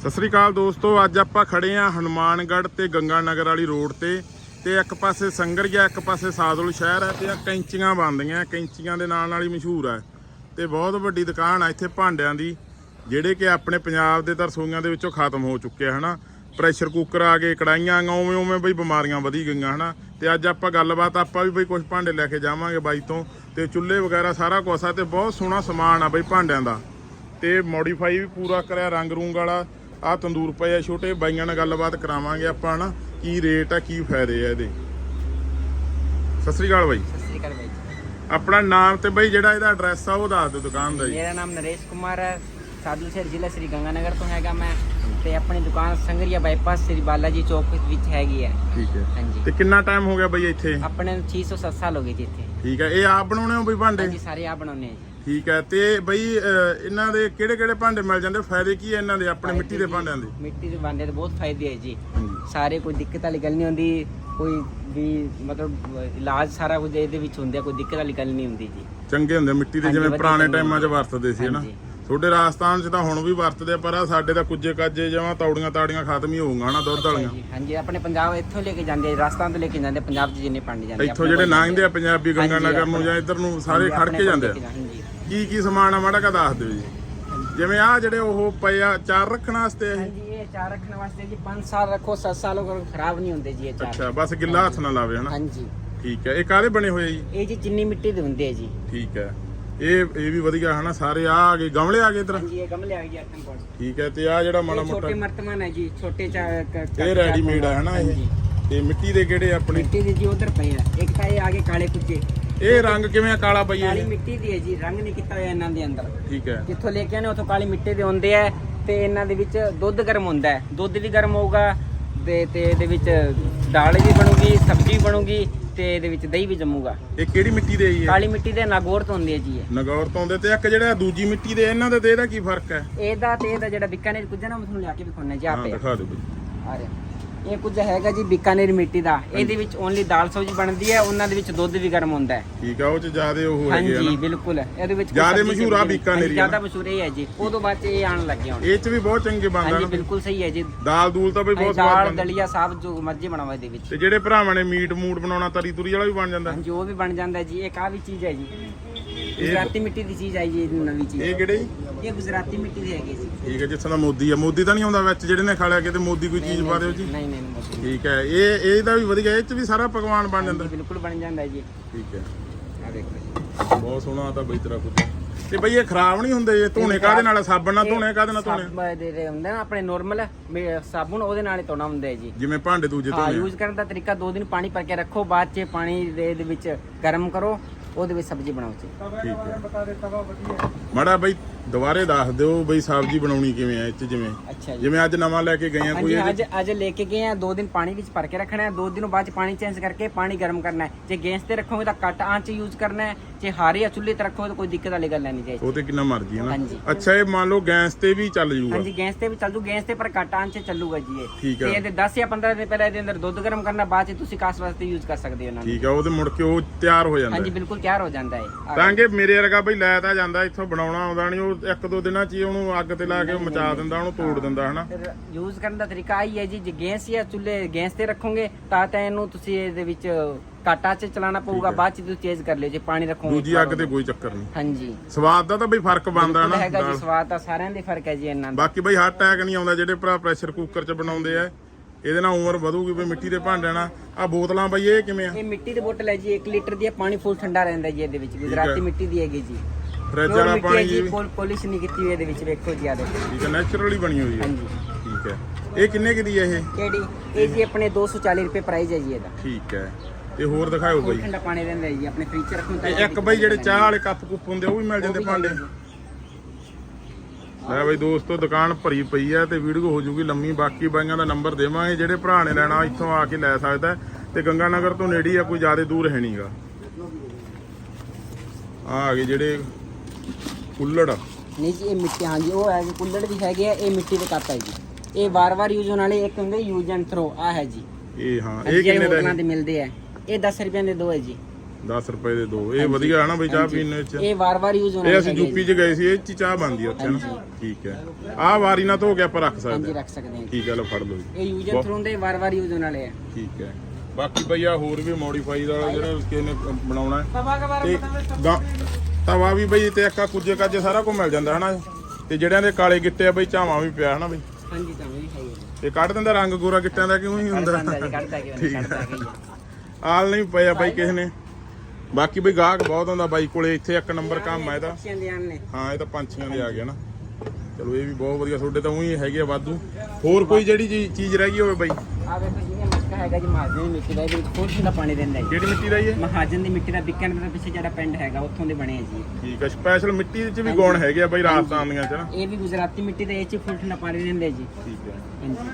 ਸਤਿ ਸ੍ਰੀ ਅਕਾਲ ਦੋਸਤੋ, ਅੱਜ ਆਪਾਂ ਖੜੇ ਆ ਹਨੂਮਾਨਗੜ੍ਹ ਤੇ ਗੰਗਾ ਨਗਰ ਵਾਲੀ ਰੋਡ ਤੇ ਤੇ ਇੱਕ ਪਾਸੇ ਸੰਗਰੀਆ, ਇੱਕ ਪਾਸੇ ਸਾਦੁਲ ਸ਼ਹਿਰ ਹੈ ਤੇ ਆ ਕੈਂਚੀਆਂ ਬਣਦੀਆਂ, ਕੈਂਚੀਆਂ ਦੇ ਨਾਲ ਨਾਲ ਹੀ ਮਸ਼ਹੂਰ ਹੈ। ਤੇ ਬਹੁਤ ਵੱਡੀ ਦੁਕਾਨ ਆ ਇੱਥੇ ਭਾਂਡਿਆਂ ਦੀ, ਜਿਹੜੇ ਕਿ ਆਪਣੇ ਪੰਜਾਬ ਦੇ ਤਾਂ ਰਸੋਈਆਂ ਦੇ ਵਿੱਚੋਂ ਖਤਮ ਹੋ ਚੁੱਕੇ ਆ, ਹਨਾ? ਪ੍ਰੈਸ਼ਰ ਕੁੱਕਰ ਆ ਗਏ ਕੜਾਈਆਂ ਉਵੇਂ ਉਵੇਂ ਬਈ ਬਿਮਾਰੀਆਂ ਵਧੀ ਗਈਆਂ, ਹਨਾ? ਤੇ ਅੱਜ ਆਪਾਂ ਗੱਲਬਾਤ, ਆਪਾਂ ਵੀ ਬਈ ਕੁਝ ਭਾਂਡੇ ਲੈ ਕੇ ਜਾਵਾਂਗੇ ਬਾਈ ਤੋਂ, ਤੇ ਚੁੱਲ੍ਹੇ ਵਗੈਰਾ ਸਾਰਾ ਕੁਛ ਆ ਤੇ ਬਹੁਤ ਸੋਹਣਾ ਸਮਾਨ ਆ ਬਈ ਭਾਂਡਿਆਂ ਦਾ। ਤੇ ਮੋਡੀਫਾਈ ਵੀ ਪੂਰਾ ਕਰਿਆ, ਰੰਗ ਰੂੰਗ ਵਾਲਾ ਆ ਤੰਦੂਰ ਪਏ ਆ ਛੋਟੇ ਬਾਈਆਂ ਨਾਲ ਗੱਲਬਾਤ ਕਰਾਵਾਂਗੇ ਆਪਾਂ ਨਾ ਕੀ ਰੇਟ ਆ ਕੀ ਫਾਇਦੇ ਆ ਇਹਦੇ। ਸਤਿ ਸ੍ਰੀ ਅਕਾਲ ਬਾਈ। ਸਤਿ ਸ੍ਰੀ ਅਕਾਲ ਬਾਈ। ਆਪਣਾ ਨਾਮ ਤੇ ਬਾਈ ਜਿਹੜਾ ਇਹਦਾ ਐਡਰੈਸ ਆ ਉਹ ਦੱਸ ਦਿਓ ਦੁਕਾਨ ਦਾ ਜੀ। ਮੇਰਾ ਨਾਮ ਨਰੇਸ਼ ਕੁਮਾਰ ਹੈ। ਸਾਦੂ ਸ਼ਹਿਰ ਜ਼ਿਲ੍ਹਾ ਸ੍ਰੀ ਗੰਗਾਨਗਰ ਤੋਂ ਹੈਗਾ ਮੈਂ ਤੇ ਆਪਣੀ ਦੁਕਾਨ ਸੰਗਰੀਆ ਬਾਈਪਾਸ ਸ੍ਰੀ ਬਾਲਾ ਜੀ ਚੌਕ ਵਿੱਚ ਹੈਗੀ ਹੈ। ਠੀਕ ਹੈ। ਹਾਂਜੀ। ਤੇ ਕਿੰਨਾ ਟਾਈਮ ਹੋ ਗਿਆ ਬਾਈ ਇੱਥੇ? ਆਪਣੇ ਨੂੰ 607 ਸਾਲ ਹੋ ਗਏ ਜੀ ਇੱਥੇ। ਠੀਕ ਹੈ। ਇਹ ਆਪ ਬਣਾਉਣੇ ਹੋ ਬਈ ਭਾਂਡੇ? ਹਾਂਜੀ ਸਾਰੇ ਆ ਬਣਾਉਨੇ ਆ ਜੀ। ਠੀਕ ਹੈ ਤੇ ਬਈ ਇਹਨਾਂ ਦੇ ਕਿਹੜੇ ਕਿਹੜੇ ਭਾਂਡੇ ਮਿਲ ਜਾਂਦੇ? ਫਾਇਦੇ ਕੀ ਹੈ ਇਹਨਾਂ ਦੇ ਆਪਣੇ ਮਿੱਟੀ ਦੇ ਭਾਂਡਿਆਂ ਦੇ? ਮਿੱਟੀ ਦੇ ਭਾਂਡੇ ਦੇ ਬਹੁਤ ਫਾਇਦੇ ਹੈ ਜੀ। ਸਾਰੇ ਕੋਈ ਦਿੱਕਤ ਵਾਲੀ ਗੱਲ ਨਹੀਂ ਹੁੰਦੀ ਕੋਈ ਵੀ ਮਤਲਬ ਇਲਾਜ ਸਾਰਾ ਕੁਝ ਇਹਦੇ ਵਿੱਚ ਹੁੰਦਾ ਕੋਈ ਦਿੱਕਤ ਵਾਲੀ ਗੱਲ ਨਹੀਂ ਹੁੰਦੀ ਜੀ। ਚੰਗੇ ਹੁੰਦੇ ਮਿੱਟੀ ਦੇ ਜਿਵੇਂ ਪੁਰਾਣੇ ਟਾਈਮਾਂ 'ਚ ਵਰਤਦੇ ਸੀ ਹਨਾ। ਤੁਹਾਡੇ ਰਾਜਸਥਾਨ 'ਚ ਤਾਂ ਹੁਣ ਵੀ ਵਰਤਦੇ ਆ, ਪਰ ਆ ਸਾਡੇ ਤਾਂ ਕੁੱਜੇ ਕਾਜੇ ਜਿਵੇਂ ਤੌੜੀਆਂ ਤਾੜੀਆਂ ਖਤਮ ਹੀ ਹੋਊਗਾ ਹਨਾ ਦੁੱਧ ਵਾਲੀਆਂ? ਹਾਂਜੀ ਆਪਣੇ ਪੰਜਾਬ ਇੱਥੋਂ ਲੈ ਕੇ ਜਾਂਦੇ ਰਾਜਸਥਾਨ ਤੋਂ ਲੈ ਕੇ ਜਾਂਦੇ ਪੰਜਾਬ 'ਚ ਜਿੰਨੇ ਭਾਂਡੇ ਜਾਂਦੇ ਇੱਥੋਂ ਜਿਹੜੇ ਲੰਘਦੇ ਆ ਪੰਜਾਬੀ ਗੰਗਾ ਨਗਰ ਨੂੰ ਜਾਂ ਇੱਧਰ ਨੂੰ ਸਾਰੇ ਖੜ ਕੇ ਜਾਂਦੇ ਆ? ਕੇ ਕੀ ਸਮਾਨ ਆ ਮਾੜਾ ਕਾ ਦੱਸ ਦਿਓ ਜੀ। ਜਿਵੇਂ ਆ ਜਿਹੜੇ ਉਹ ਪਏ ਆ ਚਾਰ ਰੱਖਣ ਵਾਸਤੇ ਇਹ? ਹਾਂਜੀ ਇਹ ਚਾਰ ਰੱਖਣ ਵਾਸਤੇ ਜੀ। 5 ਸਾਲ ਰੱਖੋ 7 ਸਾਲ ਹੋ ਖਰਾਬ ਨਹੀਂ ਹੁੰਦੇ ਜੀ ਇਹ ਚਾਰ। ਅੱਛਾ ਬਸ ਗਿੱਲਾ ਹੱਥ ਨਾ ਲਾਵੇ ਹਨਾ? ਹਾਂਜੀ। ਠੀਕ ਹੈ। ਇਹ ਕਾਹਦੇ ਬਣੇ ਹੋਏ ਆ ਜੀ? ਇਹ ਜੀ ਚਿੰਨੀ ਮਿੱਟੀ ਦੇ ਹੁੰਦੇ ਆ ਜੀ। ਠੀਕ ਹੈ। ਇਹ ਇਹ ਵੀ ਵਧੀਆ ਹਨਾ? ਸਾਰੇ ਆ ਆ ਗਏ ਗਮਲੇ ਆ ਗਏ ਇਧਰ? ਹਾਂਜੀ ਇਹ ਗਮਲੇ ਆ ਗਏ ਆਟਮ ਪੌਟ ਠੀਕ ਹੈ ਤੇ ਆ ਜਿਹੜਾ ਮਾੜਾ ਮੋਟਾ ਛੋਟੇ ਮਰਤਮਾਨ ਹੈ ਜੀ ਛੋਟੇ ਚਾ ਇਹ ਰੈਡੀਮੇਡ ਆ ਹਨਾ ਇਹ? ਤੇ ਮਿੱਟੀ ਦੇ ਕਿਹੜੇ ਆਪਣੇ? ਮਿੱਟੀ ਦੇ ਜੀ ਉਧਰ ਪਏ ਆ। ਇੱਕ ਤਾਂ ਇਹ ਆਗੇ ਕਾਲੇ ਕੁੱਜੇ ਇਹ ਰੰਗ ਕਿਵੇਂ ਆ? ਕਾਲਾ ਪਈ ਕਾਲੀ ਇਹ? ਮਿੱਟੀ ਦੀ ਹੈ ਜੀ ਰੰਗ ਨਹੀਂ ਕੀਤਾ ਹੋਇਆ ਇਹਨਾਂ ਦੇ ਅੰਦਰ। ਠੀਕ ਹੈ। ਜਿੱਥੋਂ ਲੈ ਕੇ ਆਨੇ ਉਥੋਂ ਕਾਲੀ ਮਿੱਟੀ ਦੇ ਹੁੰਦੇ ਆ ਤੇ ਇਹਨਾਂ ਦੇ ਵਿੱਚ ਦੁੱਧ ਗਰਮ ਹੁੰਦਾ ਹੈ। ਦੁੱਧ ਵੀ ਗਰਮ ਹੋਊਗਾ ਤੇ ਤੇ ਇਹਦੇ ਵਿੱਚ ਦਾਲ ਵੀ ਬਣੂਗੀ ਸਬਜ਼ੀ ਬਣੂਗੀ ਤੇ ਇਹਦੇ ਵਿੱਚ ਦਹੀਂ ਵੀ ਜੰਮੂਗਾ। ਇਹ ਕਿਹੜੀ ਮਿੱਟੀ ਦੇ ਜੀ ਕਾਲੀ ਮਿੱਟੀ ਦੇ ਨਾਗੌਰ ਤੋਂ ਹੁੰਦੀ ਹੈ ਜੀ ਇਹ। ਨਗੌਰ ਤੋਂ ਆਉਂਦੇ ਤੇ ਇੱਕ ਜਿਹੜਾ ਦੂਜੀ ਮਿੱਟੀ ਦੇ ਇਹਨਾਂ ਦੇ ਤੇ ਇਹਦਾ ਕੀ ਫ਼ਰਕ ਹੈ? ਇਹਦਾ ਤੇ ਇਹਦਾ ਜਿਹੜਾ ਬੀਕਾਨੇਰ ਕੁਝ ਨਾ ਮੈਂ ਤੁਹਾਨੂੰ ਲਿਆ ਕੇ ਵਿਖਾਉਣਾ ਜੀ ਹਾਂ ਆਪੇ। ਦਿਖਾ ਦਿਓ। ਬਈ ਆ ਰਿਹਾ। ਇਹ ਕੁਝ ਹੈਗਾ ਜੀ ਬੀਕਾਨੇਰ ਮਿੱਟੀ ਦਾ। ਇਹਦੇ ਵਿੱਚ ਓਨਲੀ ਦਾਲ ਸਬਜ਼ੀ ਬਣਦੀ ਹੈ ਉਹਨਾਂ ਦੇ ਵਿੱਚ ਦੁੱਧ ਵੀ ਗਰਮ ਹੁੰਦਾ ਹੈ। ਠੀਕ ਆ ਉਹ ਚ ਜਿਆਦੇ ਉਹ ਹੈਗੇ ਆ ਹਾਂਜੀ ਬਿਲਕੁਲ। ਇਹਦੇ ਵਿੱਚ ਜ਼ਿਆਦੇ ਮਸ਼ਹੂਰ ਆ ਬੀਕਾਨੇਰੀ ਜ਼ਿਆਦਾ ਮਸ਼ਹੂਰ ਇਹ ਹੈ ਜੀ। ਉਦੋਂ ਬਾਅਦ 'ਚ ਇਹ ਆਣ ਲੱਗੇ ਹੁਣ। ਇਹ ਚ ਵੀ ਬਹੁਤ ਚੰਗੇ ਬਣਦਾ ਹਾਂਜੀ ਬਿਲਕੁਲ ਸਹੀ ਹੈ ਜੀ। ਦਾਲ ਦੂਲ ਤਾਂ ਬਈ ਬਹੁਤ ਦਾਲ ਸਵਾਦ ਬਣਦਾ। ਦਲੀਆ ਸਾਬ ਜੋ ਮਰਜ਼ੀ ਬਣਾਓ ਇਹਦੇ ਵਿੱਚ। ਤੇ ਜਿਹੜੇ ਭਰਾਵਾਂ ਨੇ ਮੀਟ ਮੂਟ ਬਣਾਉਣਾ ਤਰੀ ਤੁਰੀ ਵਾਲਾ ਵੀ ਬਣ ਜਾਂਦਾ। ਹਾਂਜੀ ਉਹ ਵੀ ਬਣ ਜਾਂਦਾ ਜੀ। ਇੱਕ ਆ ਵੀ ਚੀਜ਼ ਹੈ ਜੀ। ਗੁਜਰਾਤੀ ਮਿੱਟੀ ਦੀ ਚੀਜ਼ ਆਈ ਜੀ ਇਹ ਨਵੀਂ ਚੀਜ਼। ਇਹ ਕਿਹੜੇ? ਇਹ ਗੁਜਰਾਤੀ ਮਿੱਟੀ ਦੀ ਹੈਗੀ ਜੀ। ਠੀਕ ਹੈ ਜਿਸ ਦਾ ਮੋਦੀ ਆ। ਮੋਦੀ ਤਾਂ ਨਹੀਂ ਆਉਂਦਾ ਵਿੱਚ ਜਿਹੜੇ ਨੇ ਖਾ ਲਿਆ ਕਿਤੇ ਮੋਦੀ ਕੋਈ ਚੀਜ਼ ਪਾ ਦਿਓ ਜੀ। ਨਹੀਂ। ਠੀਕ ਹੈ ਇਹ ਇਹਦਾ ਵੀ ਵਧੀਆ ਇਹ ਚ ਵੀ ਸਾਰਾ ਪਕਵਾਨ ਬਣ ਜਾਂਦਾ। ਬਿਲਕੁਲ ਬਣ ਜਾਂਦਾ ਹੈ ਜੀ। ਠੀਕ ਹੈ। ਆ ਦੇਖੋ ਜੀ। ਬਹੁਤ ਸੋਹਣਾ ਤਾਂ ਬਈ ਤੇਰਾ ਕੁਝ ਤੇ ਬਈ ਇਹ ਖਰਾਬ ਨਹੀਂ ਹੁੰਦੇ ਇਹ ਧੋਣੇ ਕਾਹਦੇ ਨਾਲ ਸਾਬਣ ਨਾਲ ਧੋਣੇ ਕਾਹਦੇ ਨਾਲ ਧੋਣੇ ਸਾਬਣ ਦੇ ਦੇ ਹੁੰਦੇ ਨਾ ਆਪਣੇ ਨਾਰਮਲ ਸਾਬਣ ਉਹਦੇ ਨਾਲ ਹੀ ਧੋਣਾ ਹੁੰਦਾ ਹੈ ਜੀ। ਜਿਵੇਂ ਭਾਂਡੇ ਦੂਜੇ ਹਾਂ ਧੋਣੇ ਆ। ਯੂਜ਼ ਕਰਨ ਦਾ ਤਰੀਕਾ ਦੋ ਦਿਨ ਪਾਣੀ ਭਰ ਕੇ ਰੱਖੋ ਬਾਅਦ ਚ ਪਾਣੀ ਦੇ ਦੇ ਵਿੱਚ ਗਰਮ ਕਰੋ ਉਹਦੇ ਵਿੱਚ ਸਬਜ਼ੀ ਬਣਾਓ ਜੀ। ਠੀਕ ਹੈ। ਮਾੜਾ ਬਈ ਦੁਬਾਰੇ ਦੱਸ ਦਿਓ ਬਈ ਸਬਜ਼ੀ ਬਣਾਉਣੀ ਕਿਵੇਂ ਆ ਇਹ ਚ ਜਿਵੇਂ। ਜੀ। ਜਿਵੇਂ ਅੱਜ ਨਵਾਂ ਲੈ ਕੇ ਗਏ ਆ ਕੋਈ ਹਾਂਜੀ ਅੱਜ ਅੱਜ ਲੈ ਕੇ ਗਏ ਆ ਦੋ ਦਿਨ ਪਾਣੀ ਵਿੱਚ ਭਰ ਕੇ ਰੱਖਣਾ ਹੈ ਦੋ ਦਿਨੋਂ ਬਾਅਦ ਚ ਪਾਣੀ ਚੇਂਜ ਕਰਕੇ ਪਾਣੀ ਗਰਮ ਕਰਨਾ ਹੈ। ਜੇ ਗੈਸ ਤੇ ਰੱਖੋਗੇ ਤਾਂ ਘੱਟ ਆਂਚ ਯੂਜ਼ ਕਰਨਾ ਹੈ ਜੇ ਹਾਰੇ ਜਾਂ ਚੁੱਲ੍ਹੇ ਤੇ ਰੱਖੋਗੇ ਤਾਂ ਕੋਈ ਦਿੱਕਤ ਵਾਲੀ ਗੱਲ ਨਹੀਂ ਜਾਏਗੀ ਉਹ ਤੇ ਕਿੰਨਾ ਮਰਜ਼ੀ ਹੈ ਨਾ। ਅੱਛਾ ਇਹ ਮੰਨ ਲਓ ਗੈਸ ਤੇ ਵੀ ਚੱਲ ਜੂਗਾ। ਹਾਂਜੀ ਗੈਸ ਤੇ ਵੀ ਚੱਲ ਜੂ ਗੈਸ ਤੇ ਪਰ ਘੱਟ ਆਂਚ ਚ ਚੱਲੂਗਾ ਜੀ ਇਹ। ਠੀਕ ਤੇ ਹੈ ਇਹਦੇ 10 ਜਾਂ 15 ਦਿਨ ਪਹਿਲਾਂ ਇਹਦੇ ਅੰਦਰ ਦੁੱਧ ਗਰਮ ਕਰਨਾ ਬਾਅਦ ਚ ਤੁਸੀਂ ਕਾਸ ਵਾਸਤੇ ਯੂਜ਼ ਕਰ ਸਕਦੇ ਹੋ ਇਹਨਾਂ ਨੂੰ। ਠੀਕ ਹੈ ਉਹਦੇ ਮੁੜ ਕੇ ਉਹ ਤਿਆਰ ਹੋ ਜਾਂਦਾ ਹਾਂਜੀ ਹੈ। ਬਿਲਕੁਲ ਤਿਆਰ ਹੋ ਜਾਂਦਾ ਹੈ। ਤਾਂ ਕਿ ਮੇਰੇ ਵਰਗਾ ਬਈ ਲੈ ਤਾਂ ਜਾਂਦਾ ਇੱਥੋਂ ਬਣਾਉਣਾ ਆਉਂਦਾ ਨਹੀਂ ਉਹ ਇੱਕ ਦੋ ਦਿਨਾਂ ਚ ਹੀ ਉਹਨੂੰ ਅੱਗ ਤੇ ਲਾ ਕੇ ਮਚਾ ਦਿੰਦਾ ਉਹਨੂੰ ਤੋੜ ਦਿੰਦਾ ਹਨਾ? ਯੂਜ਼ ਕਰਨ ਦਾ ਤਰੀਕਾ ਆਹੀ ਹੈ ਜੀ ਜੇ ਗੈਸ ਜਾਂ ਚੁੱਲ੍ਹੇ ਗੈਸ ਤੇ ਰੱਖੋਗੇ ਤਾਂ ਤਾਂ ਇਹਨੂੰ ਤੁਸੀਂ ਇਹਦੇ ਵਿੱਚ ਕਾਟਾ 'ਚ ਚਲਾਉਣਾ ਪਊਗਾ ਬਾਅਦ 'ਚ ਤੁਸੀਂ ਚੇਂਜ ਕਰ ਲਿਓ ਜੇ ਪਾਣੀ ਰੱਖੋਗੇ ਦੂਜੀ ਅੱਗ ਤੇ ਕੋਈ ਚੱਕਰ ਨਹੀਂ। ਹਾਂਜੀ। ਸਵਾਦ ਦਾ ਤਾਂ ਬਈ ਫ਼ਰਕ ਬਣਦਾ ਨਾ ਹੈਗਾ ਜੀ। ਸਵਾਦ ਤਾਂ ਸਾਰਿਆਂ ਦੇ ਫ਼ਰਕ ਹੈ ਜੀ ਇਹਨਾਂ ਦਾ। ਬਾਕੀ ਬਈ ਹਾਰਟ ਅਟੈਕ ਨਹੀਂ ਆਉਂਦਾ ਜਿਹੜੇ ਭਰਾ ਪ੍ਰੈਸ਼ਰ ਕੁੱਕਰ 'ਚ ਬਣਾਉਂਦੇ ਆ ਇਹਦੇ ਨਾਲ ਉਮਰ ਵਧੂਗੀ ਬਈ ਮਿੱਟੀ ਦੇ ਭਾਂਡਿਆਂ ਨਾਲ। ਆ ਬੋਤਲਾਂ ਬਈ ਇਹ ਕਿਵੇਂ ਆ? ਇਹ ਮਿੱਟੀ ਦੀ ਬੋਤਲ ਹੈ ਜੀ 1 ਲੀਟਰ ਦੀ ਹੈ ਪਾਣੀ ਫੁੱਲ ਠੰਡਾ ਰਹਿੰਦਾ ਜੀ ਇਹਦੇ ਵਿੱਚ ਗੁਜਰਾਤੀ ਮਿੱਟੀ ਦੀ ਹੈਗੀ ਜੀ। ਫ੍ਰਿਜ Pure ਵਾਲਾ ਮਿੱਟੀ ਹੈ ਪਾਣੀ ਜੀ ਜੀ ਪੋਲਿਸ਼ ਨਹੀਂ ਕੀਤੀ ਹੋਈ ਇਹਦੇ ਵਿੱਚ ਵੇਖੋ ਜੀ ਆ ਦੇਖੋ। ਠੀਕ ਹੈ ਨੈਚੁਰਲੀ ਬਣੀ ਹੋਈ ਹੈ। ਹਾਂਜੀ। ਠੀਕ ਹੈ। ਇਹ ਕਿੰਨੇ ਕੁ ਦੀ ਹੈ ਇਹ? ਕਿਹੜੀ? ਇਹ ਜੀ ਆਪਣੇ 240 ਰੁਪਏ ਪ੍ਰਾਈਸ ਹੈ ਜੀ ਇਹਦਾ। ਠੀਕ ਹੈ। ਤੇ ਹੋਰ ਦਿਖਾਓ ਬਈ। ਠੰਡਾ ਪਾਣੀ ਹੈ ਜੀ ਆਪਣੇ ਫ੍ਰਿਜ 'ਚ ਰੱਖੋ ਤਾਂ ਇੱਕ ਬਈ ਜਿਹੜੇ ਚਾਹ ਵਾਲੇ ਕੱਪ ਕੁੱਪ ਹੁੰਦੇ ਉਹ ਵੀ ਮਿਲ ਜਾਂਦੇ ਭਾਂਡੇ। ਲੈ ਬਈ ਦੋਸਤੋ ਦੁਕਾਨ ਭਰੀ ਪਈ ਹੈ ਤੇ ਵੀਡੀਓ ਹੋ ਜੂਗੀ ਲੰਮੀ ਬਾਕੀ ਬਾਈਆਂ ਦਾ ਨੰਬਰ ਦੇਵਾਂਗੇ ਜਿਹੜੇ ਭਰਾ ਨੇ ਲੈਣਾ ਇੱਥੋਂ ਆ ਕੇ ਲੈ ਸਕਦਾ ਹੈ। ਤੇ ਗੰਗਾ ਨਗਰ ਤੋਂ ਨੇੜੇ ਹੀ ਆ ਕੋਈ ਜ਼ਿਆਦਾ ਦੂਰ ਹੈ ਨਹੀਂਗਾ ਆ ਆ ਗਏ ਜਿਹੜੇ ਕੁੱਲੜ। ਨਹੀਂ ਜੀ ਇਹ ਮਿੱਟੀ ਹਾਂਜੀ ਉਹ ਹੈ ਜੀ ਕੁੱਲੜ ਵੀ ਹੈਗੇ ਆ ਇਹ ਮਿੱਟੀ ਦੇ ਕੱਪ ਹੈ ਜੀ। ਇਹ ਵਾਰ-ਵਾਰ ਯੂਜ਼ ਹੋਣ ਵਾਲੇ ਇੱਕ ਹੁੰਦੇ ਯੂਜ਼ ਐਂਡ ਥਰੋ ਆ ਹੈ ਜੀ। ਇਹ ਹਾਂ ਇਹ ਕਿੰਨੇ ਦਾ? ਦੇ ਮਿਲਦੇ ਆ। ਇਹ 10 ਰੁਪਏ ਦੇ ਦੋ ਹੈ ਜੀ। 10 ਰੁਪਏ ਦੇ ਦੋ। ਇਹ ਵਧੀਆ ਹੈ ਨਾ ਬਈ ਚਾਹ ਪੀਣ ਵਿੱਚ? ਇਹ ਵਾਰ-ਵਾਰ ਯੂਜ਼ ਹੋਣਾ ਇਹ ਅਸੀਂ ਯੂਪੀ ਚ ਗਏ ਸੀ ਇਹ ਚ ਚਾਹ ਬਣਦੀ ਆ ਉੱਥੇ ਨਾ। ਠੀਕ ਹੈ। ਆਹ ਵਾਰੀ ਨਾਲ ਧੋ ਕੇ ਆਪਾਂ ਰੱਖ ਸਕਦੇ ਹਾਂਜੀ ਹਾਂ। ਰੱਖ ਸਕਦੇ ਹਾਂ ਠੀਕ ਹੈ ਲਓ ਫੜ ਲਓ ਜੀ। ਇਹ ਯੂਜ਼ ਐਂਡ ਥਰੋ ਦੇ ਵਾਰ-ਵਾਰ ਯੂਜ਼ ਹੋਣ ਵਾਲੇ ਆ। ਠੀਕ ਹੈ। ਬਾਕੀ ਬਈ ਆ ਹੋਰ ਵੀ ਮੋਡੀਫਾਈ ਦਾ ਜਿਹੜਾ ਕਿਸੇ ਨੇ ਬਣਾਉਣਾ ਹੈ ਤੇ ਤਵਾ ਵੀ ਬਈ ਤੇ ਅੱਕਾ ਕੁਝੇ ਕਾਜੇ ਸਾਰਾ ਕੁਝ ਮਿਲ ਜਾਂਦਾ ਹਨਾ ਤੇ ਜਿਹੜਿਆਂ ਦੇ ਕਾਲੇ ਗਿੱਟੇ ਆ ਬਈ ਝਾਵਾਂ ਵੀ ਪਿਆ ਹਨਾ ਬਈ। ਹਾਂਜੀ ਤਾਂ ਵੀ ਹੈ। ਤੇ ਕੱਢ ਦਿੰਦਾ ਰੰਗ ਗੋਰਾ ਗਿੱਟਿਆਂ ਦਾ ਕਿਉਂ ਹੀ ਹੁੰਦਾ? ਕੱਢਦਾ ਕਿ ਕੱਢਦਾ। ਕਿ ਆਲ ਨਹੀਂ ਪਿਆ ਬਾਈ ਕਿਸੇ ਨੇ। ਬਾਕੀ ਬਈ ਗਾਹਕ ਬਹੁਤ ਹੁੰਦਾ ਬਾਈ ਕੋਲੇ ਇੱਥੇ ਇੱਕ ਨੰਬਰ ਕੰਮ ਆ ਇਹਦਾ। ਹਾਂ ਇਹ ਤਾਂ ਪੰਛੀਆਂ ਦੇ ਆ ਗਿਆ ਨਾ। ਚਲੋ ਇਹ ਵੀ ਬਹੁਤ ਵਧੀਆ ਤੁਹਾਡੇ ਤਾਂ ਉਹੀ ਹੈਗੇ ਆ ਵਾਧੂ। ਹੋਰ ਕੋਈ ਜਿਹੜੀ ਚੀਜ਼ ਰਹਿ ਗਈ ਹੋਵੇ ਬਾਈ? ਆ ਵੇਖੋ ਜੀ ਮਟਕਾ ਹੈਗਾ ਜੀ ਮਹਾਜਨ ਦੀ ਮਿੱਟੀ ਦਾ ਇਹਦੇ ਵਿੱਚ ਫੁੱਲ ਦਾ ਪਾਣੀ ਦਿੰਦਾ ਜੀ। ਕਿਹੜੀ ਮਿੱਟੀ ਦਾ ਜੀ ਇਹ? ਮਹਾਜਨ ਦੀ ਮਿੱਟੀ ਦਾ ਬਿੱਕਣ ਦੇ ਪਿੱਛੇ ਜਿਹੜਾ ਪਿੰਡ ਹੈਗਾ ਉੱਥੋਂ ਦੇ ਬਣੇ ਆ ਜੀ। ਠੀਕ ਹੈ ਸਪੈਸ਼ਲ ਮਿੱਟੀ ਚ ਵੀ ਗੁਣ ਹੈਗੇ ਆ ਬਾਈ ਰਾਜਸਥਾਨ ਦੀਆਂ ਚ ਨਾ। ਇਹ ਵੀ ਗੁਜਰਾਤੀ ਮਿੱਟੀ ਦਾ ਇਹ ਚ ਫੁੱਲ ਠੰਡਾ ਪਾਣੀ ਦਿੰਦੇ ਜੀ। ਠੀਕ ਹੈ ਹਾਂਜੀ।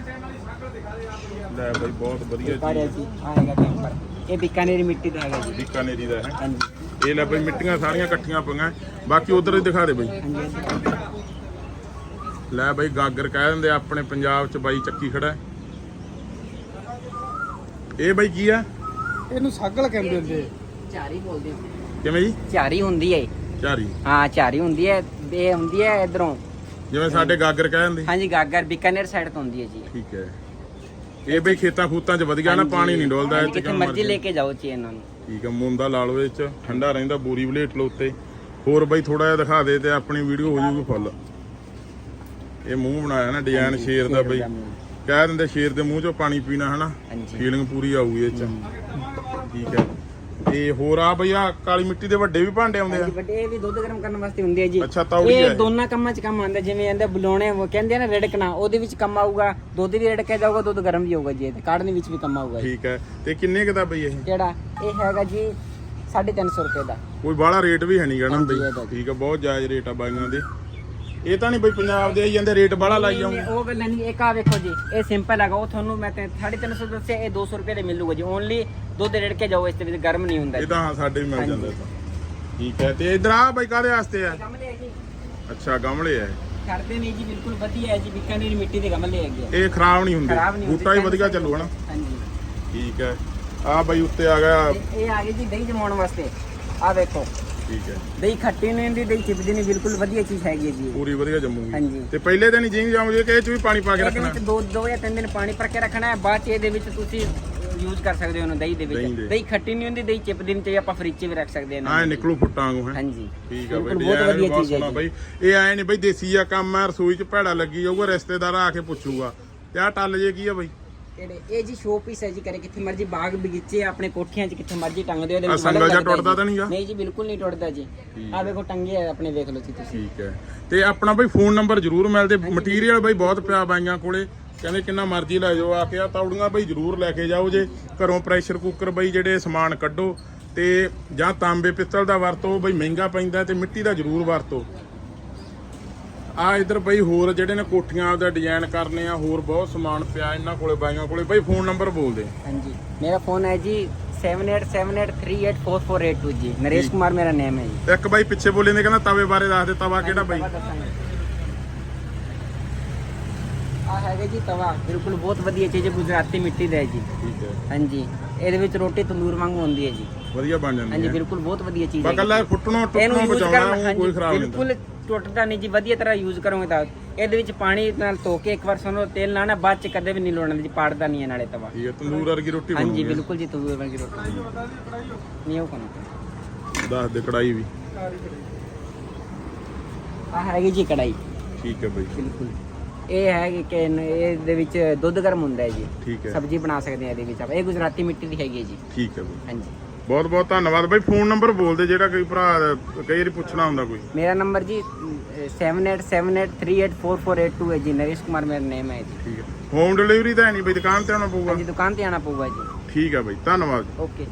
ਲੈ ਬਾਈ ਬਹੁਤ ਵਧੀਆ ਚੀਜ਼ ਜੀ ਆ ਹੈਗਾ ਕੈਂਪਰ ਇਹ ਬਿਕਾਨੇਰੀ ਮਿੱਟੀ ਦਾ ਹੈਗਾ ਜੀ। ਬੀਕਾਨੇਰੀ ਦਾ ਹੈ। ਹਾਂਜੀ। ਇਹ ਲੈ ਬਾਈ ਮਿੱਟੀਆਂ ਸਾਰੀਆਂ ਇਕੱਠੀਆਂ ਪਈਆਂ। ਬਾਕੀ ਉਧਰ ਹੀ ਦਿਖਾ ਦੇ ਬਾਈ। ਹਾਂਜੀ। ਲੈ ਬਾਈ ਗਾਗਰ ਕਹਿ ਦਿੰਦੇ ਆ ਆਪਣੇ ਪੰਜਾਬ ਚ ਬਾਈ ਚੱਕੀ ਖੜਾ ਹੈ। ਇਹ ਬਾਈ ਕੀ ਆ? ਇਹਨੂੰ ਸਾਗਲ ਕਹਿੰਦੇ ਹੁੰਦੇ ਝਾਰੀ ਬੋਲਦੇ ਆ। ਕਿਵੇਂ ਜੀ? ਝਾਰੀ ਹੁੰਦੀ ਹੈ ਝਾਰੀ ਹਾਂ ਝਾਰੀ ਹੁੰਦੀ ਹੈ ਇਹ ਹੁੰਦੀ ਹੈ ਇਧਰੋਂ। ਜਿਵੇਂ ਸਾਡੇ ਗਾਗਰ ਕਹਿ ਦਿੰਦੇ। ਹਾਂਜੀ ਗਾਗਰ ਬਿਕਾਨੇਰ ਸਾਈਡ ਤੋਂ ਹੁੰਦੀ ਹੈ ਜੀ ਠੀਕ ਹੈ ਇਹ ਬਈ ਖੇਤਾਂ ਖੂਤਾਂ ਚ ਵਧੀਆ ਨਾ। ਪਾਣੀ ਨਹੀਂ ਡੋਲਦਾ ਹਾਂਜੀ, ਇਹ ਚ ਕਿਉਂ ਮਰਜ਼ੀ। ਲੈ ਕੇ ਜਾਓ ਜੀ ਇਹਨਾਂ ਨੂੰ। ਠੀਕ ਹੈ ਮੁੰਦਾ ਲਾ ਲਓ ਇਹ ਚ ਠੰਡਾ ਰਹਿੰਦਾ ਬੋਰੀ ਬਲੇਟ ਲਓ ਉੱਤੇ। ਹੋਰ ਬਈ ਥੋੜਾ ਜਿਹਾ ਦਿਖਾ ਦੇ ਤੇ ਆਪਣੀ ਵੀਡੀਓ ਹੋ ਜੂਗੀ ਫੁੱਲ। ਇਹ ਮੂੰਹ ਬਣਾਇਆ ਨਾ ਡਿਜ਼ਾਈਨ ਸ਼ੇਰ ਦਾ ਬਈ। ਕਹਿ ਦਿੰਦੇ ਸ਼ੇਰ ਦੇ ਮੂੰਹ ਚੋਂ ਪਾਣੀ ਪੀਣਾ ਹਨਾ? ਹਾਂਜੀ। ਫੀਲਿੰਗ ਪੂਰੀ ਆਊਗੀ ਇਹ ਚ। ਠੀਕ ਹੈ। ਤੇ ਹੋਰ ਆ ਬਈ ਆ ਕਾਲੀ ਮਿੱਟੀ ਦੇ ਵੱਡੇ ਵੀ ਭਾਂਡੇ ਆਉਂਦੇ ਆ? ਬਟ ਇਹ ਵੀ ਦੁੱਧ ਗਰਮ ਕਰਨ ਵਾਸਤੇ ਹੁੰਦੀ ਹੈ ਜੀ। ਅੱਛਾ, ਤੌੜੀ ਹੈ ਇਹ ਇਹ। ਦੋਨਾਂ ਕੰਮਾਂ 'ਚ ਕੰਮ ਆਉਂਦਾ ਜਿਵੇਂ ਇਹਦੇ ਬੁਲਾਉਣੇ ਉਹ ਕਹਿੰਦੇ ਆ ਨਾ ਰੜਕਣਾ ਉਹਦੇ ਵਿੱਚ ਕੰਮ ਆਊਗਾ ਦੁੱਧ ਵੀ ਰੜਕਿਆ ਜਾਊਗਾ ਦੁੱਧ ਗਰਮ ਵੀ ਹੋਊਗਾ ਜੀ ਤੇ ਕਾੜਨੇ ਵਿੱਚ ਵੀ ਕੰਮ ਆਊਗਾ ਜੀ। ਠੀਕ ਹੈ। ਤੇ ਕਿੰਨੇ ਕੁ ਦਾ ਬਈ ਇਹ? ਜਿਹੜਾ ਇਹ ਹੈਗਾ ਜੀ 350 ਰੁਪਏ ਦਾ। ਕੋਈ ਬਾਹਲਾ ਰੇਟ ਵੀ ਹੈ ਨਹੀਂ ਹਾਂਜੀ, ਬਈ। ਜੀ। ਠੀਕ ਹੈ ਬਹੁਤ ਜਾਇਜ਼ ਰੇਟ ਆ ਬਾਈਆਂ ਦੇ। ਇਹ ਤਾਂ ਨਹੀਂ ਬਈ ਪੰਜਾਬ ਦੇ ਆਈ ਜਾਂਦੇ ਰੇਟ ਬਾਹਲਾ ਲਾਈ ਨਹੀਂ, ਉਹ ਗੱਲ ਨਹੀਂ ਇੱਕ ਆ ਵੇਖੋ ਜੀ ਇਹ ਸਿੰਪਲ ਹੈਗਾ ਉਹ ਤੁਹਾਨੂੰ ਮੈਂ ਤੇ 350 ਦੱਸਿਆ ਇਹ 200 ਰੁਪਏ ਦੇ ਮਿਲੂਗਾ ਜੀ। ਓਨਲੀ ਦੁੱਧ ਰੜਕੇ ਜਾਓ ਇਸ ਦੇ ਵਿੱਚ ਗਰਮ ਨਹੀਂ ਹੁੰਦਾ ਇਹ ਤਾਂ ਹਾਂ ਸਾਡੇ ਵੀ ਮਿਲ ਜਾਂਦਾ ਤਾਂ। ਠੀਕ ਹੈ ਤੇ ਇਧਰ ਆ ਬਈ ਕਾਦੇ ਵਾਸਤੇ ਆ? ਗਮਲੇ ਹੈ ਜੀ। ਅੱਛਾ ਗਮਲੇ ਆ ਇਹ। ਕਰਦੇ ਨਹੀਂ ਜੀ ਬਿਲਕੁਲ ਵਧੀਆ ਹੈ ਜੀ ਬਿਕਾਨੇਰੀ ਮਿੱਟੀ ਦੇ ਗਮਲੇ ਹੈਗੇ। ਇਹ ਖਰਾਬ ਨਹੀਂ ਹੁੰਦੇ। ਖਰਾਬ ਨਹੀਂ ਹੁੰਦੇ ਬੂਟਾ ਹੀ ਵਧੀਆ ਚੱਲੂ ਹਨਾ? ਹਾਂਜੀ। ਠੀਕ ਹੈ। ਆ ਬਈ ਉੱਤੇ ਆ ਗਿਆ। ਇਹ- ਇਹ ਆ ਗਈ ਜੀ ਦਹੀਂ ਜਮਾਉਣ ਵਾਸਤੇ। ਆ ਵੇਖੋ ਠੀਕ ਹੈ ਦਹੀਂ ਖੱਟੀ ਨਹੀਂ ਹੁੰਦੀ ਦਹੀਂ ਚਿਪਦੀ ਨਹੀਂ ਬਿਲਕੁਲ ਵਧੀਆ ਚੀਜ਼ ਹੈਗੀ ਹੈ ਜੀ। ਪੂਰੀ ਵਧੀਆ ਜੰਮੂਗੀ ਹਾਂਜੀ। ਤੇ ਪਹਿਲੇ ਦਿਨ ਹੀ ਜਿੰਗ ਜਾਉਂਗੇ ਕਿ ਇਹ ਚ ਵੀ ਪਾਣੀ ਪਾ ਕੇ ਇਹਦੇ ਰੱਖਣਾ ਵਿੱਚ ਦੋ ਦੋ ਜਾਂ ਤਿੰਨ ਦਿਨ ਪਾਣੀ ਭਰ ਕੇ ਰੱਖਣਾ ਹੈ ਬਾਅਦ ਚ ਇਹਦੇ ਵਿੱਚ ਤੁਸੀਂ ਯੂਜ਼ ਕਰ ਸਕਦੇ ਹੋ ਉਹਨੂੰ ਦਹੀਂ ਦੇ ਦਹੀਂ ਵਿੱਚ ਦੇ। ਦਹੀਂ ਖੱਟੀ ਨਹੀਂ ਹੁੰਦੀ ਦਹੀਂ ਚਿਪਦੀ ਨਹੀਂ ਚਾਹੀਏ ਆਪਾਂ ਫ੍ਰਿਜ 'ਚ ਵੀ ਰੱਖ ਸਕਦੇ ਹਾਂ ਹਾਂ। ਨਿਕਲੂ ਫੁੱਟਾਂ ਵਾਂਗੂ ਹੈ ਹਾਂਜੀ ਠੀਕ ਆ ਬਈ ਬਿਲਕੁਲ ਬਹੁਤ design ਵੀ ਵਧੀਆ ਬਹੁਤ ਚੀਜ਼ ਹੈ ਸੋਹਣਾ ਜੀ। ਬਈ ਇਹ ਐ ਨਹੀਂ ਬਈ ਦੇਸੀ ਆ ਕੰਮ ਆ ਰਸੋਈ ਚ ਭੈੜਾ ਲੱਗੀ ਜਾਊਗਾ ਰਿਸ਼ਤੇਦਾਰ ਆ ਕੇ ਪੁੱਛੂਗਾ ਤੇ ਆ ਟੱਲ ਜੇ ਕੀ ਆ ਬਈ ਕਿਹੜੇ? ਇਹ ਜੀ ਸ਼ੋ ਪੀਸ ਹੈ ਜੀ ਕਰੇ ਕਿੱਥੇ ਮਰਜ਼ੀ ਬਾਗ ਬਗੀਚੇ ਆਪਣੇ ਕੋਠੀਆਂ 'ਚ ਕਿੱਥੇ ਮਰਜ਼ੀ ਟੰਗ ਦਿਓ ਇਹਦੇ ਆਹ ਸੰਗਲ ਜਿਹਾ ਲੱਗਦਾ ਟੁੱਟਦਾ। ਤਾਂ ਨਹੀਂਗਾ? ਨਹੀਂ ਜੀ ਬਿਲਕੁਲ ਨਹੀਂ ਟੁੱਟਦਾ ਜੀ। ਆ ਵੇਖੋ ਟੰਗੇ ਆ ਆਪਣੇ ਵੇਖ ਲਓ ਜੀ ਤੁਸੀਂ। ਠੀਕ ਹੈ। ਤੇ ਆਪਣਾ ਬਈ ਫੋਨ ਨੰਬਰ ਜ਼ਰੂਰ ਮਿਲਦੇ। ਮਟੀਰੀਅਲ ਬਈ ਬਹੁਤ ਪਿਆ ਬਾਈਆਂ ਕੋਲੇ। ਕਹਿੰਦੇ ਕਿੰਨਾ ਮਰਜ਼ੀ ਲੈ ਜਾਓ। ਆ ਕੇ ਆ ਤੌੜੀਆਂ ਬਈ ਜ਼ਰੂਰ ਲੈ ਕੇ ਜਾਓ ਜੇ। ਘਰੋਂ ਪ੍ਰੈਸ਼ਰ ਕੁੱਕਰ ਬਈ ਜਿਹੜੇ ਸਮਾਨ ਕੱਢੋ। ਤੇ ਜਾਂ ਤਾਂਬੇ ਪਿੱਤਲ ਦਾ ਵਰਤੋ ਬਈ ਮਹਿੰਗਾ ਪੈਂਦਾ ਤੇ ਮਿੱਟੀ ਦਾ ਜ਼ਰੂਰ ਵਰਤੋ। ਆ ਇਧਰ ਬਈ ਹੋਰ ਜਿਹੜੇ ਨੇ ਕੋਠੀਆਂ ਆਪਦਾ ਡਿਜ਼ਾਈਨ ਕਰਨੇ ਆ ਹੋਰ ਬਹੁਤ ਸਮਾਨ ਪਿਆ ਇਹਨਾਂ ਕੋਲੇ ਬਾਈਆਂ ਕੋਲੇ। ਬਈ ਫੋਨ ਨੰਬਰ ਬੋਲ ਦੇ। ਹਾਂਜੀ। ਮੇਰਾ ਫੋਨ ਹੈ ਜੀ 7878384482 ਜੀ ਨਰੇਸ਼ ਕੁਮਾਰ ਮੇਰਾ ਨੇਮ ਹੈ ਜੀ। ਇੱਕ ਬਾਈ ਪਿੱਛੇ ਬੋਲੇ ਨੇ ਕਹਿੰਦਾ ਤਵੇ ਬਾਰੇ ਦੱਸ ਦੇ ਤਵਾ ਕਿਹੜਾ ਬਾਈ? ਆ ਹੈਗਾ ਜੀ ਤਵਾ। ਬਿਲਕੁਲ ਬਹੁਤ ਵਧੀਆ ਚੀਜ਼ ਹੈ ਗੁਜਰਾਤੀ ਮਿੱਟੀ ਦਾ ਹੈ ਜੀ। ਠੀਕ ਹੈ। ਹਾਂਜੀ। ਇਹਦੇ ਵਿੱਚ ਰੋਟੀ ਤੰਦੂਰ ਵਾਂਗੂ ਹੁੰਦੀ ਹੈ ਜੀ। ਵਧੀਆ ਬਣ ਜਾਂਦੀ ਹਾਂਜੀ ਹੈ। ਬਿਲਕੁਲ ਬਹੁਤ ਵਧੀਆ ਚੀਜ਼ ਹੈ ਬਕਲਾ ਫੁੱਟਣੋਂ ਟੁੱਟਣੋਂ ਬਚਾਉਣਾ ਹਾਂਜੀ, ਕੋਈ ਖਰਾਬ ਨਹੀਂ ਬਿਲਕੁਲ ਟੁੱਟਦਾ ਨਹੀਂ ਜੀ ਵਧੀਆ ਤਰ੍ਹਾਂ ਯੂਜ਼ ਕਰੋਗੇ ਤਾਂ। ਇਹਦੇ ਵਿੱਚ ਪਾਣੀ ਨਾਲ ਧੋ ਕੇ ਇੱਕ ਵਾਰ ਸਾਨੂੰ ਤੇਲ ਲਾਣਾ ਬਾਅਦ ਚ ਕਦੇ ਵੀ ਨਹੀਂ ਲਾਉਣਾ ਜੀ ਪਾੜਦਾ ਨਹੀਂ ਹੈ ਨਾਲੇ ਤਵਾ। ਠੀਕ ਹੈ ਤੰਦੂਰ ਵਰਗੀ ਰੋਟੀ ਹਾਂਜੀ ਬਣੂਗੀ ਬਿਲਕੁਲ ਜੀ ਤੰਦੂਰ ਵਾਲੀ ਰੋਟੀ ਨਹੀਂ ਉਹ ਕੋਣ ਦੱਸ ਦੇ ਕੜਾਈ ਵੀ। ਆ ਹੈਗੀ ਜੀ ਕੜਾਈ ਠੀਕ ਹੈ ਬਾਈ। ਬਿਲਕੁਲ। ਇਹ ਹੈ ਕਿ ਕਿ ਨ- ਇਹਦੇ ਵਿੱਚ ਦੁੱਧ ਗਰਮ ਹੁੰਦਾ ਹੈ ਜੀ। ਠੀਕ ਹੈ। ਸਬਜ਼ੀ ਬਣਾ ਸਕਦੇ ਆ ਇਹਦੇ ਵਿੱਚ ਆਪਾਂ। ਇਹ ਗੁਜਰਾਤੀ ਮਿੱਟੀ ਦੀ ਹੈਗੀ ਹੈ ਜੀ। ਠੀਕ ਹੈ ਬਾਈ। ਹਾਂਜੀ। ਬਹੁਤ ਬਹੁਤ ਧੰਨਵਾਦ ਬਾਈ ਫੋਨ ਨੰਬਰ ਬੋਲ ਦੇ ਜਿਹੜਾ ਕੋਈ ਭਰਾ ਕਈ ਵਾਰੀ ਪੁੱਛਣਾ ਹੁੰਦਾ ਕੋਈ। ਮੇਰਾ ਨੰਬਰ ਜੀ 7878384482 ਹੈ ਜੀ ਨਰੇਸ਼ ਕੁਮਾਰ ਮੇਰਾ ਨੇਮ ਹੈ ਜੀ। ਠੀਕ ਹੈ। ਹੋਮ ਡਿਲੀਵਰੀ ਤਾਂ ਹੈ ਨਹੀਂ ਬਈ ਦੁਕਾਨ ਤੇ ਆਉਣਾ ਪਊਗਾ। ਹਾਂਜੀ ਦੁਕਾਨ ਤੇ ਆਣਾ ਪਊਗਾ ਜੀ। ਠੀਕ ਹੈ ਬਾਈ ਧੰਨਵਾਦ। ਓਕੇ